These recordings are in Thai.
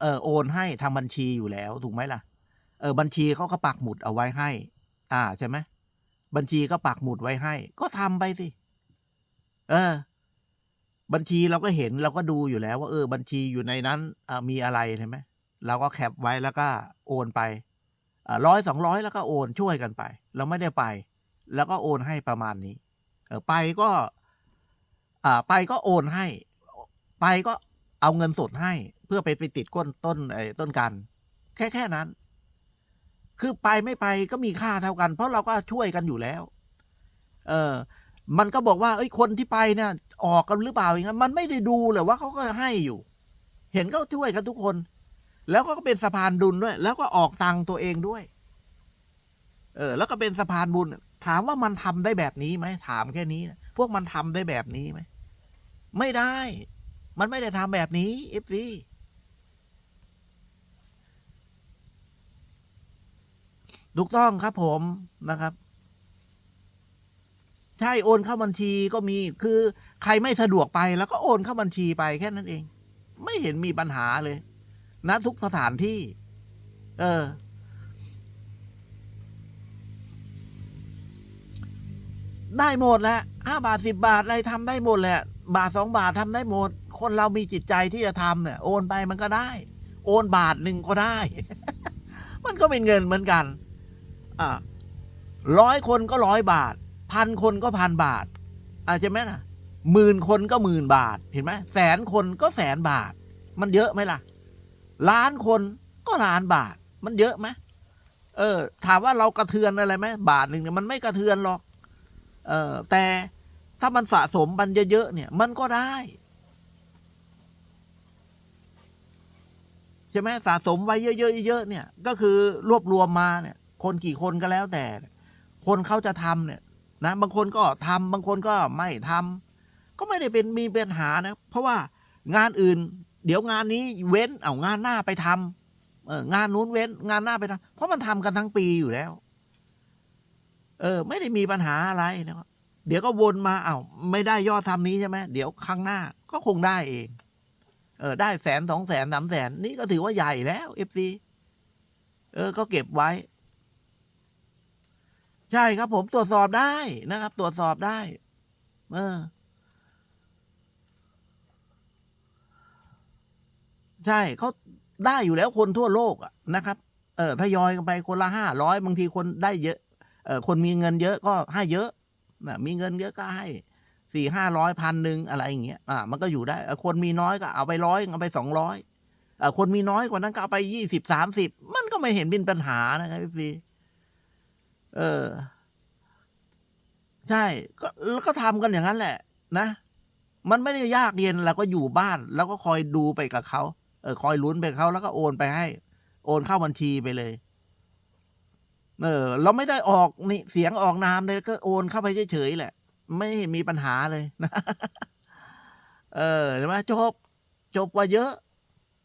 เออโอนให้ทางบัญชีอยู่แล้วถูกไหมล่ะ เออบัญชีเขาก็ปักหมุดเอาไว้ให้ อ่าใช่ไหมบัญชีก็ปักหมุดไว้ให้ ก็ทำไปสิ เออ บัญชีเราก็เห็นเราก็ดูอยู่แล้ว ว่าเออ บัญชีอยู่ในนั้นอ่ามีอะไรใช่ไหมเราก็แคปไว้แล้วก็โอนไปอ่าร้อยสองร้อยแล้วก็โอนช่วยกันไป เราไม่ได้ไป แล้วก็โอนให้ประมาณนี้ เออไปก็ อ่า ไปก็โอนให้ ไปก็ เอาเงินสดให้เพื่อไปไปติดก้นต้นไอ้ต้นกัน แค่แค่นั้น คือไปไม่ไปก็มีค่าเท่ากัน เพราะเราก็ช่วยกันอยู่แล้ว เออมันก็บอกว่าเอ้ยคนที่ไปเนี่ยออกกันหรือเปล่าอย่างนั้นมันไม่ได้ดูเลยว่าเขาก็ให้อยู่ เห็นเขาช่วยกันทุกคน แล้วก็เป็นสะพานดุลด้วย แล้วก็ออกตังตัวเองด้วย เออ แล้วก็เป็นสะพานบุญ ถามว่ามันทำได้แบบนี้ไหมถามแค่นี้นะพวกมันทำได้แบบนี้ไหมไม่ได้ มันไม่ได้ทำแบบนี้เอฟซีถูกต้องครับผมนะครับ ใช่โอนเข้าบัญชีก็มีคือใครไม่สะดวกไปแล้วก็โอนเข้าบัญชีไปแค่นั้นเอง ไม่เห็นมีปัญหาเลยนะทุกสถานที่ เออ ได้หมดแหละห้าบาทสิบาทอะไรทำได้หมดแหละ บาทสองบาททำได้หมด คนเรามีจิตใจที่จะทำเนี่ยโอนไปมันก็ได้ โอนบาทหนึ่งก็ได้ มันก็เป็นเงินเหมือนกัน อ่าร้อยคนก็ร้อยบาท พันคนก็พันบาทอ่าใช่ไหมล่ะหมื่นคนก็หมื่นบาทเห็นไหมแสนคนก็แสนบาท มันเยอะไหมล่ะ ล้านคนก็ล้านบาท มันเยอะไหมเออ ถามว่าเรากระเทือนอะไรไหมบาทหนึ่งเนี่ยมันไม่กระเทือนหรอก เออแต่ถ้ามันสะสมมันเยอะๆเนี่ย มันก็ได้ใช่ไหมสะสมไว้เยอะๆเยอะๆเนี่ย ก็คือรวบรวมมาเนี่ย คนกี่คนก็แล้วแต่ คนเขาจะทำเนี่ย นะ บางคนก็ทำบางคนก็ไม่ทำก็ไม่ได้เป็นมีปัญหานะ เพราะว่างานอื่น เดี๋ยวงานนี้เว้นเอางานหน้าไปทำเอองานนู้นเว้น งานหน้าไปทำเพราะมันทำกันทั้งปีอยู่แล้ว เออ ไม่ได้มีปัญหาอะไรนะครับเดี๋ยวก็วนมาเอา้าไม่ได้ยอดทำนี้ใช่ไหมเดี๋ยวครั้งหน้าก็คงได้เอง เออ ได้แสนสองแสนสามแสนนี่ก็ถือว่าใหญ่แล้วเอฟซีเออ ก็เก็บไว้ ใช่ครับผมตรวจสอบได้นะครับ ตรวจสอบได้ เออ ใช่เขาได้อยู่แล้วคนทั่วโลกอะนะครับ เออทยอยกันไปคนละห้าร้อยบางทีคนได้เยอะ คนมีเงินเยอะก็ให้เยอะนะมีเงินเยอะก็ให้สี่ห้าร้อยพันหนึ่งอะไรอย่างเงี้ย อ่า มันก็อยู่ได้ คนมีน้อยก็เอาไปร้อยเอาไปสองร้อยเออคนมีน้อยกว่านั้นก็เอาไปยี่สิบสามสิบ มันก็ไม่เห็นเป็นปัญหานะครับพี่เออ ใช่ ก็แล้วก็ทำกันอย่างนั้นแหละ นะ มันไม่ได้ยากเย็นเราก็อยู่บ้าน แล้วก็คอยดูไปกับเขา เออ คอยลุ้นไปกับเขาแล้วก็โอนไปให้ โอนเข้าบัญชีไปเลย เออ เราไม่ได้ออกนี่เสียงออกนามเลยก็โอนเข้าไปเฉยๆแหละ ไม่มีปัญหาเลยนะเออเห็นไหมจบ จบกว่าเยอะ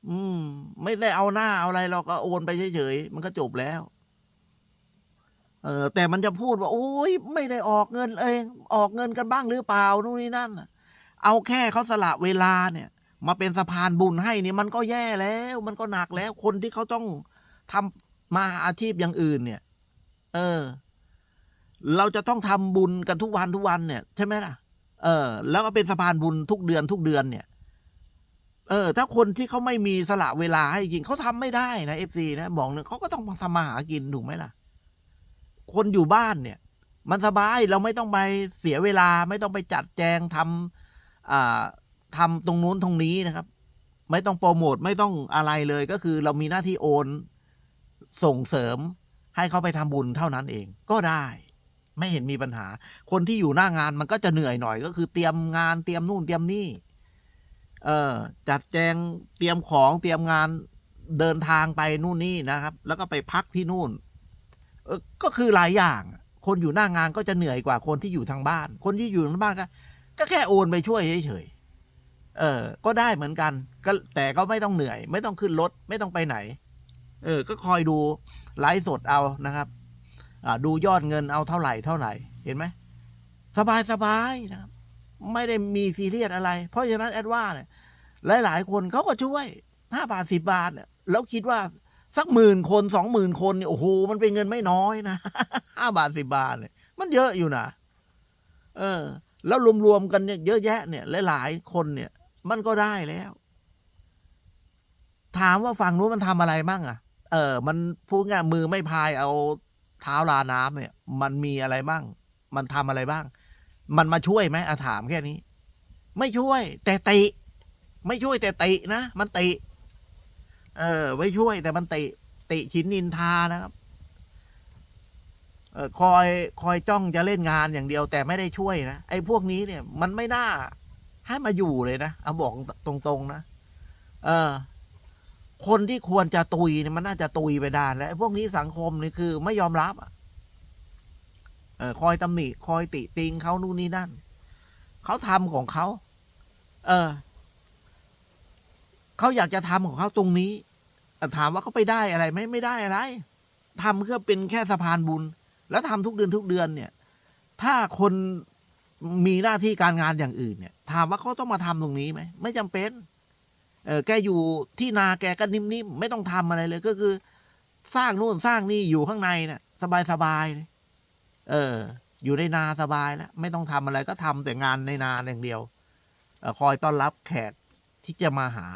อืม ไม่ได้เอาหน้าเอาอะไรเราก็โอนไปเฉยๆมันก็จบแล้ว เออ แต่มันจะพูดว่าโอ้ยไม่ได้ออกเงิน เองออกเงินกันบ้างหรือเปล่านู่นนี่นั่นเอาแค่เขาสละเวลาเนี่ย มาเป็นสะพานบุญให้นี่มันก็แย่แล้ว มันก็หนักแล้วคนที่เขาต้องทำมาอาชีพอย่างอื่นเนี่ย เออ เราจะต้องทำบุญกันทุกวันทุกวันเนี่ยใช่ไหมล่ะ เออ แล้วก็เป็นสะพานบุญทุกเดือนทุกเดือนเนี่ย เออ ถ้าคนที่เขาไม่มีสละเวลาให้จริงเขาทำไม่ได้นะเอฟซีนะบอกเนี่ยเขาก็ต้องทำมาหากินถูกไหมล่ะ คนอยู่บ้านเนี่ย มันสบายเราไม่ต้องไปเสียเวลาไม่ต้องไปจัดแจงทำอ่าทำตรงนู้นตรงนี้นะครับ ไม่ต้องโปรโมทไม่ต้องอะไรเลยก็คือ เรามีหน้าที่โอนส่งเสริม ให้เขาไปทำบุญเท่านั้นเองก็ได้ ไม่เห็นมีปัญหา คนที่อยู่หน้างานมันก็จะเหนื่อยหน่อย ก็คือเตรียมงานเตรียมนู่นเตรียมนี่ เออ จัดแจงเตรียมของเตรียมงานเดินทางไปนู่นนี่นะครับ แล้วก็ไปพักที่นู่นเออก็คือหลายอย่าง คนอยู่หน้างานก็จะเหนื่อยกว่าคนที่อยู่ทางบ้าน คนที่อยู่ทางบ้านก็ก็แค่โอนไปช่วยเฉยๆเออ ก็ได้เหมือนกัน ก็แต่ก็ไม่ต้องเหนื่อย ไม่ต้องขึ้นรถไม่ต้องไปไหน เออ ก็คอยดูไลฟ์สดเอานะครับ อ่า ดูยอดเงินเอาเท่าไหร่เท่าไหร่ เห็นไหม สบายสบายนะครับ ไม่ได้มีซีเรียสอะไร เพราะฉะนั้นแอดว่าเนี่ย หลาย ๆ คนเขาก็ช่วยห้าบาทสิบบาทเนี่ยแล้วคิดว่าสักหมื่นคนสองหมื่นคนเนี่ยโอ้โหมันเป็นเงินไม่น้อยนะห้าบาทสิบบาทเนี่ยมันเยอะอยู่นะเออ แล้วรวมๆกันเนี่ยเยอะแยะเนี่ยหลายๆคนเนี่ย มันก็ได้แล้ว ถามว่าฝั่งนู้นมันทำอะไรบ้างอะ เออ มันพูดง่ายมือไม่พายเอาเท้าลาน้ำเนี่ย มันมีอะไรบ้าง มันทำอะไรบ้าง มันมาช่วยไหมอาถามแค่นี้ ไม่ช่วย แต่ติไม่ช่วยแต่ตินะมันติ เออ ไม่ช่วยแต่มันติ ติชินนินทานะครับเออคอยคอยจ้องจะเล่นงานอย่างเดียว แต่ไม่ได้ช่วยนะไอ้พวกนี้เนี่ย มันไม่น่าให้มาอยู่เลยนะเอาบอกตรงๆนะเออ คนที่ควรจะตุยเนี่ยมันน่าจะตุยไปดานแล้วพวกนี้สังคมนี่คือไม่ยอมรับเออคอยตำหนิคอยติติงเขานู่นนี่นั่นเขาทำของเขา เออเขาอยากจะทำของเขาตรงนี้ถามว่าเขาไปได้อะไรไหมไม่ได้อะไรทำเพื่อเป็นแค่สะพานบุญ แล้วทำทุกเดือนทุกเดือนเนี่ย ถ้าคนมีหน้าที่การงานอย่างอื่นเนี่ย ถามว่าเขาต้องมาทำตรงนี้ไหมไม่จำเป็น เออแกอยู่ที่นาแกก็นิ่มๆไม่ต้องทำอะไรเลย ก็คือ สร้างนู่นสร้างนี่อยู่ข้างในเนะ่ะ สบายๆเลยเออ อยู่ในนาสบายแล้วไม่ต้องทำอะไรก็ทำแต่งานในนาอย่างเดียวออคอยต้อนรับแขกที่จะมาหา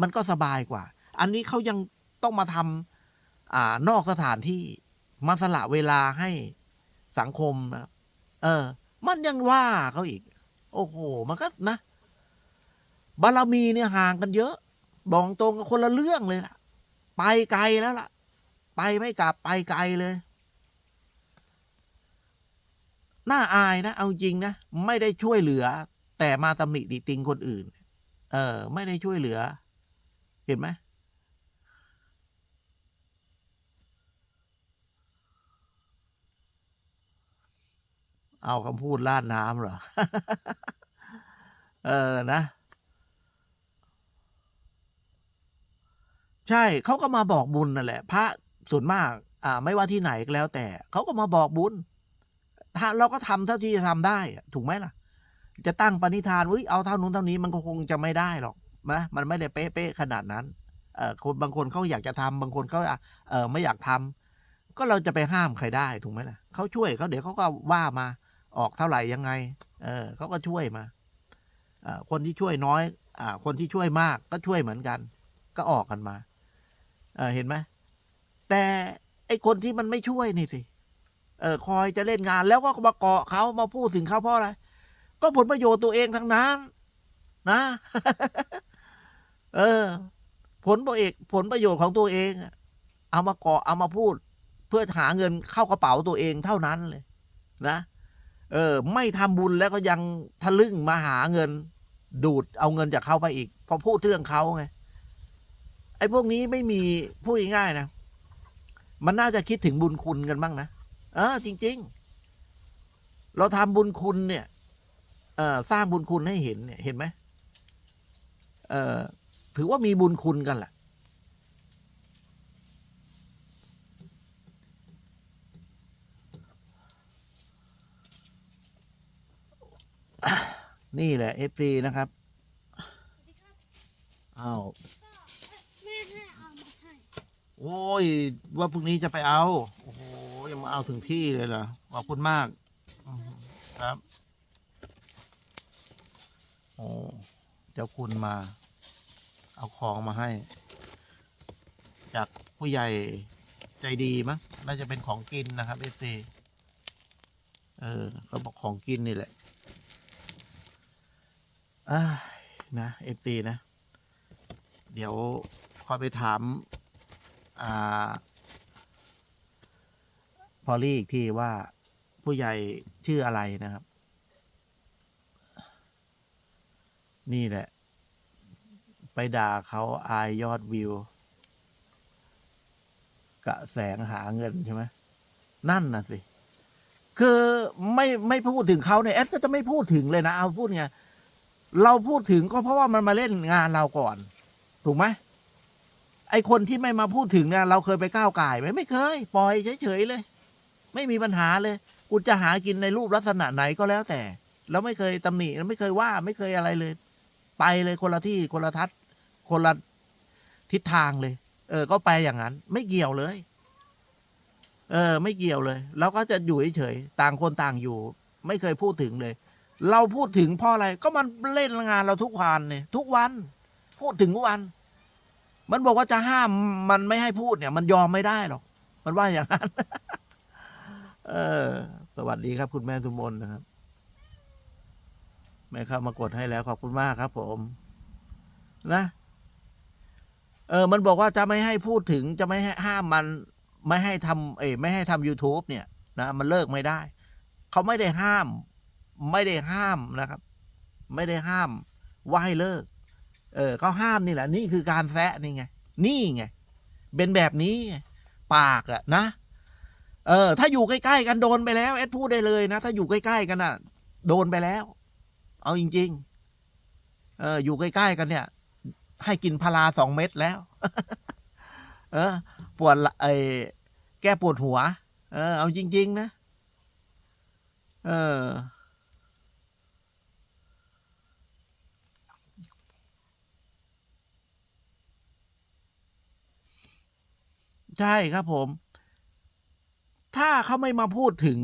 มันก็สบายกว่า อันนี้เขายังต้องมาทำอ่านอกสถานที่มาสละเวลาให้สังคมนะเออ มันยังว่าเขาอีก โอ้โห มันก็นะ บารมีเนี่ยห่างกันเยอะบอกตรงกับคนละเรื่องเลยล่ะ ไปไกลแล้วล่ะ ไปไม่กลับไปไกลเลยน่าอายนะ เอาจริงนะ ไม่ได้ช่วยเหลือ แต่มาตำหนิติติงคนอื่น เออ ไม่ได้ช่วยเหลือ เห็นไหมเอาคำพูดลาดน้ำเหรอ เออนะ ใช่เขาก็มาบอกบุญนั่นแหละ พระส่วนมาก อ่า ไม่ว่าที่ไหนก็แล้ว แต่เขาก็มาบอกบุญถ้าเราก็ทำเท่าที่จะทำได้ถูกไหมล่ะ จะตั้งปณิธานอุ้ยเอาเท่านู้นเท่านี้มันก็คงจะไม่ได้หรอกนะมันไม่ได้เป๊ะๆขนาดนั้นเออคนบางคนเขาอยากจะทำบางคนเขาเออไม่อยากทำก็เราจะไปห้ามใครได้ถูกไหมล่ะเขาช่วยเขาเดี๋ยวเขาก็ว่ามาออกเท่าไหร่ยังไง เออเขาก็ช่วยมาเออคนที่ช่วยน้อยอ่าคนที่ช่วยมากก็ช่วยเหมือนกัน ก็ออกกันมา เห็นไหมแต่ไอคนที่มันไม่ช่วยนี่สิเออคอยจะเล่นงานแล้วก็มาเกาะเขามาพูดถึงเขาเพราะอะไร ก็ผลประโยชน์ตัวเองทั้งนั้น นะ เออ ผลประเอกผลประโยชน์ของตัวเอง เอามาเกาะเอามาพูด เพื่อหาเงินเข้ากระเป๋าตัวเองเท่านั้นเลย นะเออ ไม่ทำบุญแล้วก็ยังทะลึ่งมาหาเงิน ดูดเอาเงินจากเขาไปอีกพอพูดเรื่องเขาไง อ้พวกนี้ไม่มีพูดง่ายๆนะ มันน่าจะคิดถึงบุญคุณกันบ้างนะ เออ จริง ๆ เราทำบุญคุณเนี่ยเออสร้างบุญคุณให้เห็นเนี่ยเห็นไหมเออถือว่ามีบุญคุณกันแหละนี่แหละเอฟซีนะครับ อ้าว โอ้ย ว่าพรุ่งนี้จะไปเอา โอ้โหยังมาเอาถึงที่เลยเหรอขอบคุณมากครับ โอ้เจ้าคุณมา เอาของมาให้ จากผู้ใหญ่ใจดีมั้งน่าจะเป็นของกินนะครับเอฟซีเออเขาบอกของกินนี่แหละอ้านะเอฟซีนะ เดี๋ยวคอยไปถาม พอลี่อีกทีว่าผู้ใหญ่ชื่ออะไรนะครับ นี่แหละ ไปด่าเขาอายยอดวิว กะแสงหาเงินใช่ไหมนั่นน่ะสิ คือไม่ไม่พูดถึงเขาเนี่ยแอดก็จะไม่พูดถึงเลยนะ เอาพูดไง เราพูดถึงก็เพราะว่ามันมาเล่นงานเราก่อน ถูกไหม ไอคนที่ไม่มาพูดถึงเนี่ยเราเคยไปก้าวไก่ไหมไม่เคย ปล่อยเฉยๆเลย ไม่มีปัญหาเลยกูจะหากินในรูปลักษณะไหนก็แล้วแต่เราไม่เคยตำหนิไม่เคยว่าไม่เคยอะไรเลย ไปเลยคนละที่คนละทัศน์คนละทิศทางเลย เออ ก็ไปอย่างนั้น ไม่เกี่ยวเลย เออ ไม่เกี่ยวเลยเราก็จะอยู่เฉยๆต่างคนต่างอยู่ ไม่เคยพูดถึงเลย เราพูดถึงเพราะอะไร ก็มันเล่นงานเราทุกวันเนี่ยทุกวัน พูดถึงทุกวัน มันบอกว่าจะห้ามมันไม่ให้พูดเนี่ย มันยอมไม่ได้หรอก มันว่าอย่างนั้น เออ สวัสดีครับ คุณแม่ทุมนนะครับ แม่เข้ามากดให้แล้วขอบคุณมากครับ ผม นะ เออ มันบอกว่าจะไม่ให้พูดถึง จะไม่ให้ห้ามมัน ไม่ให้ทำเอ้ไม่ให้ทำ youtube เนี่ย นะมันเลิกไม่ได้ เขาไม่ได้ห้าม ไม่ได้ห้ามนะครับ ไม่ได้ห้ามว่าให้เลิก เออเขาห้ามนี่แหละ นี่คือการแซะนี่ไง นี่ไง เป็นแบบนี้ ปากอะนะ เออ ถ้าอยู่ใกล้ๆกันโดนไปแล้วเอสพูดได้เลยนะ ถ้าอยู่ใกล้ๆกันน่ะโดนไปแล้ว เอาจริง ๆ เออ อยู่ใกล้ๆกันเนี่ย ให้กินพาราสองเม็ดแล้ว เออ ปวดไอ้แก้ปวดหัว เออ เอาจริง ๆ นะ เออ ใช่ครับผม ถ้าเขาไม่มาพูดถึง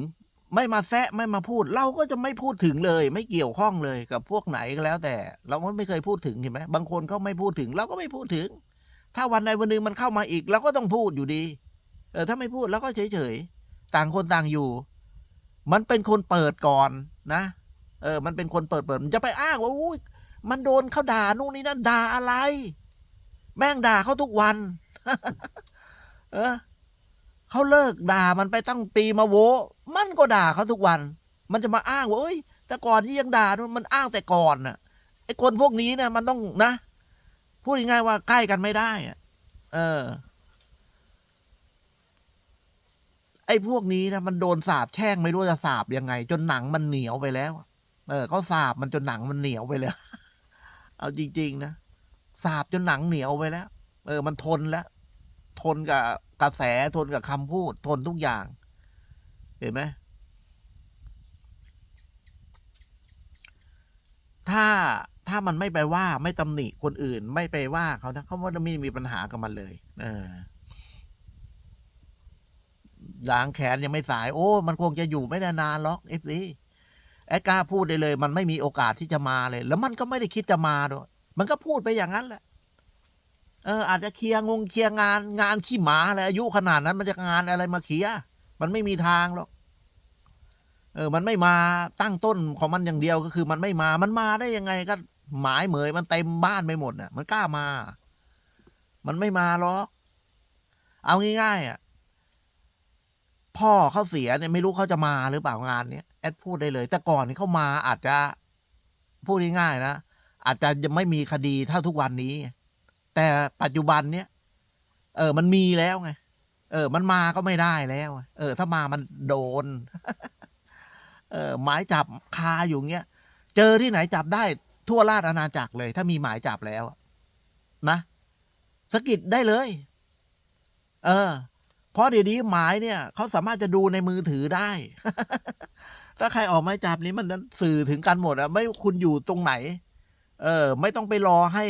ไม่มาแซะไม่มาพูด เราก็จะไม่พูดถึงเลย ไม่เกี่ยวข้องเลยกับพวกไหนก็แล้ว แต่ เราไม่เคยพูดถึงเห็นไหมบางคนเขาไม่พูดถึง เราก็ไม่พูดถึง ถ้าวันใดวันหนึ่งมันเข้ามาอีกเราก็ต้องพูดอยู่ดี เออถ้าไม่พูดเราก็เฉยๆต่างคนต่างอยู่ มันเป็นคนเปิดก่อนนะ เออ มันเป็นคนเปิดเปิดมันจะไปอ้างว่าอุ้ยมันโดนเขาด่านู่นนี่นั่นด่าอะไร แม่งด่าเขาทุกวัน เออเขาเลิกด่ามันไปตั้งปีมาโว มันก็ด่าเขาทุกวัน มันจะมาอ้างว่าเอ้ย แต่ก่อนที่ยังด่ามันอ้างแต่ก่อนน่ะไอ้คนพวกนี้เนี่ยมันต้องนะ พูดง่ายๆว่าใกล้กันไม่ได้อะ เออ ไอ้พวกนี้นะมันโดนสาบแช่งไม่รู้จะสาบยังไง จนหนังมันเหนียวไปแล้ว เออเขาสาบมันจนหนังมันเหนียวไปเลยเอาจริง ๆ นะสาบจนหนังเหนียวไปแล้ว เออ มันทนแล้ว ทนกับกระแสทนกับคำพูด ทนทุกอย่าง เห็นไหมถ้าถ้ามันไม่ไปว่าไม่ตำหนิคนอื่น ไม่ไปว่าเขานะเขาว่าไม่มีปัญหากับมันเลย เออล้างแขนยังไม่สาย โอ้ มันคงจะอยู่ไม่ได้นานหรอกเอฟซีแอดกล้าพูดได้เลย มันไม่มีโอกาสที่จะมาเลย แล้วมันก็ไม่ได้คิดจะมาด้วย มันก็พูดไปอย่างนั้นแหละ เอออาจจะเคลียร์งงเคลียร์งานงานขี้หมาอะไรอายุขนาดนั้นมันจะงานอะไรมาเคลียร์มันไม่มีทางหรอกเออ มันไม่มาตั้งต้นของมันอย่างเดียวก็คือ มันไม่มา มันมาได้ยังไงก็หมายเหมยมันเต็มบ้านไปหมดน่ะ มันกล้ามา มันไม่มาหรอก เอาง่ายๆอะ พ่อเขาเสียเนี่ยไม่รู้เขาจะมาหรือเปล่างานเนี้ยแอดพูดได้เลย แต่ก่อนนี่เขามาอาจจะพูดง่ายๆนะอาจจะยังไม่มีคดีเท่าทุกวันนี้ แต่ปัจจุบันเนี้ยเออ มันมีแล้วไง เออ มันมาก็ไม่ได้แล้ว เออ ถ้ามามันโดน เออ หมายจับคาอยู่เงี้ย เจอที่ไหนจับได้ทั่วราชอาณาจักรเลย ถ้ามีหมายจับแล้วนะสะกิดได้เลย เออ เพราะเดี๋ยวนี้หมายเนี่ยเขาสามารถจะดูในมือถือได้ ถ้าใครออกหมายจับนี้มันสื่อถึงกันหมดอะไม่คุณอยู่ตรงไหน เออ ไม่ต้องไปรอให้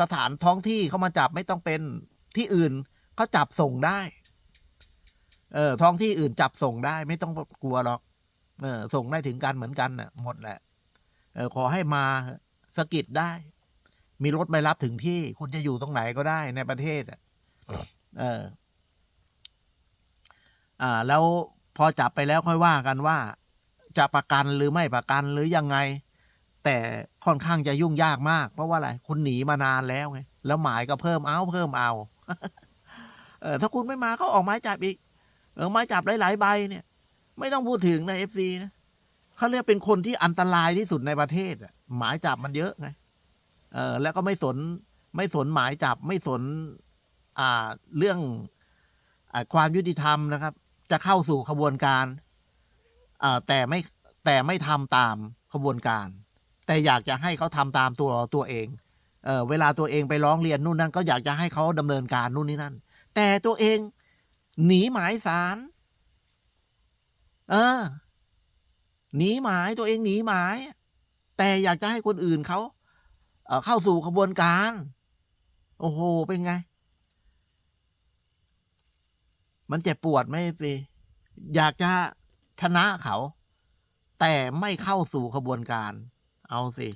สถานท้องที่เขามาจับไม่ต้องเป็นที่อื่นเขาจับส่งได้ เออ ท้องที่อื่นจับส่งได้ ไม่ต้องกลัวหรอก เออ ส่งได้ถึงกันเหมือนกันน่ะ หมดแหละ เออ ขอให้มาสกิดได้ มีรถไปรับถึงที่ คุณจะอยู่ตรงไหนก็ได้ในประเทศเออ อ่า แล้วพอจับไปแล้วค่อยว่ากันว่า จะประกันหรือไม่ประกันหรือยังไง แต่ค่อนข้างจะยุ่งยากมาก เพราะว่าอะไรคุณหนีมานานแล้วไงแล้วหมายก็เพิ่มเอาเพิ่มเอาเออถ้าคุณไม่มาเขาออกหมายจับอีกเออหมายจับหลายๆใบเนี่ย ไม่ต้องพูดถึงในเอฟซีนะเขาเรียกเป็นคนที่อันตรายที่สุดในประเทศอะหมายจับมันเยอะไงเออแล้วก็ไม่สนไม่สนหมายจับไม่สน อ่าเรื่องอ่าความยุติธรรมนะครับ จะเข้าสู่ขบวนการอ่าแต่ไม่แต่ไม่ทำตามขบวนการ แต่อยากจะให้เขาทำตามตัวตัวเองเออเวลาตัวเองไปร้องเรียนนู่นนั่นก็อยากจะให้เขาดำเนินการนู่นนี่นั่น แต่ตัวเองหนีหมายสารเออหนีหมายตัวเองหนีหมาย แต่อยากจะให้คนอื่นเขาเเข้าสู่ขบวนการโโอ้โห เป็นไง มันเจ็บปวดไหมสิอยากจะชนะเขา แต่ไม่เข้าสู่ขบวนการ เอาสิ